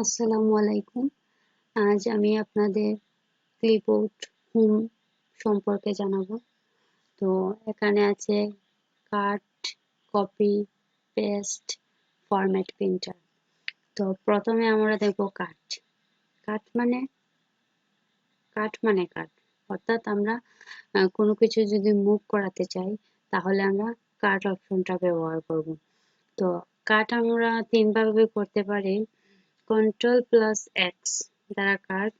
আসসালামু আলাইকুম। আজ আমি আপনাদের ক্লিপবোর্ড হোম সম্পর্কে জানাব। তো এখানে আছে cut copy paste format printer তো প্রথমে আমরা দেখব কাট কাট মানে? কাট মানে কাট অর্থাৎ আমরা কোনো কিছু যদি মুভ করাতে চাই, তাহলে আমরা কাট অপশনটা ব্যবহার করব। তো কাট আমরা তিনভাবে করতে পারি। কন্ট্রোল প্লাস এক্স দ্বারা কাট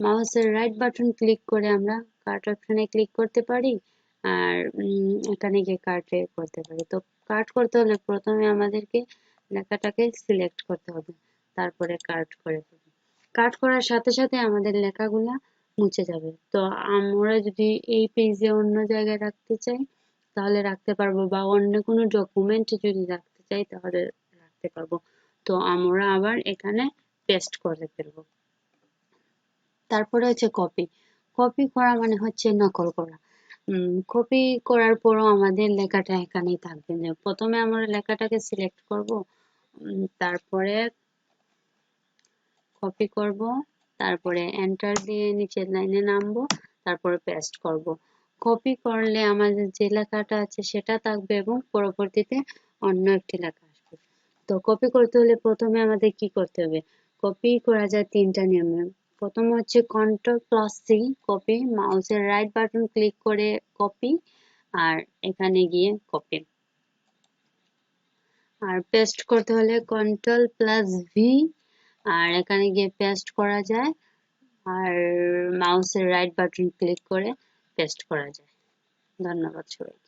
মাউসের রাইট বাটন ক্লিক করে আমরা কাট অপশনে ক্লিক করতে পারি আর এখানে গিয়ে কাটে করতে পারি। তো কাট করতে হলে প্রথমে আমাদেরকে লেখাটাকে সিলেক্ট করতে হবে, তারপরে কাট করে দেবো। কাট করার সাথে সাথে আমাদের লেখাগুলা মুছে যাবে। তো আমরা যদি এই পেজে অন্য জায়গায় রাখতে চাই, তাহলে রাখতে পারব বা অন্য কোনো ডকুমেন্ট যদি রাখতে চাই, তাহলে রাখতে পারব। তো আমরা আবার এখানে পেস্ট করে ফেলব। তারপরে হচ্ছে কপি কপি করা মানে হচ্ছে নকল করা। কপি করার পরও আমাদের লেখাটা এখানেই থাকবে। যে প্রথমে আমরা লেখাটাকে সিলেক্ট করব তারপরে কপি করব, তারপরে এন্টার দিয়ে নিচের লাইনে নামবো, তারপরে পেস্ট করব। কপি করলে আমাদের যে লেখাটা আছে সেটা থাকবে এবং পরবর্তীতে অন্য একটি লেখা। তো কপি করতে হলে প্রথমে আমাদের কি করতে হবে? কপি করা যায় তিনটা নিয়মে। প্রথম হচ্ছে কন্ট্রোল প্লাস সি কপি মাউসের রাইট বাটন ক্লিক করে কপি আর এখানে গিয়ে কপি আর পেস্ট করতে হলে কন্ট্রোল প্লাস ভি আর এখানে গিয়ে পেস্ট করা যায় আর মাউসের রাইট বাটন ক্লিক করে পেস্ট করা যায়। ধন্যবাদ সবাই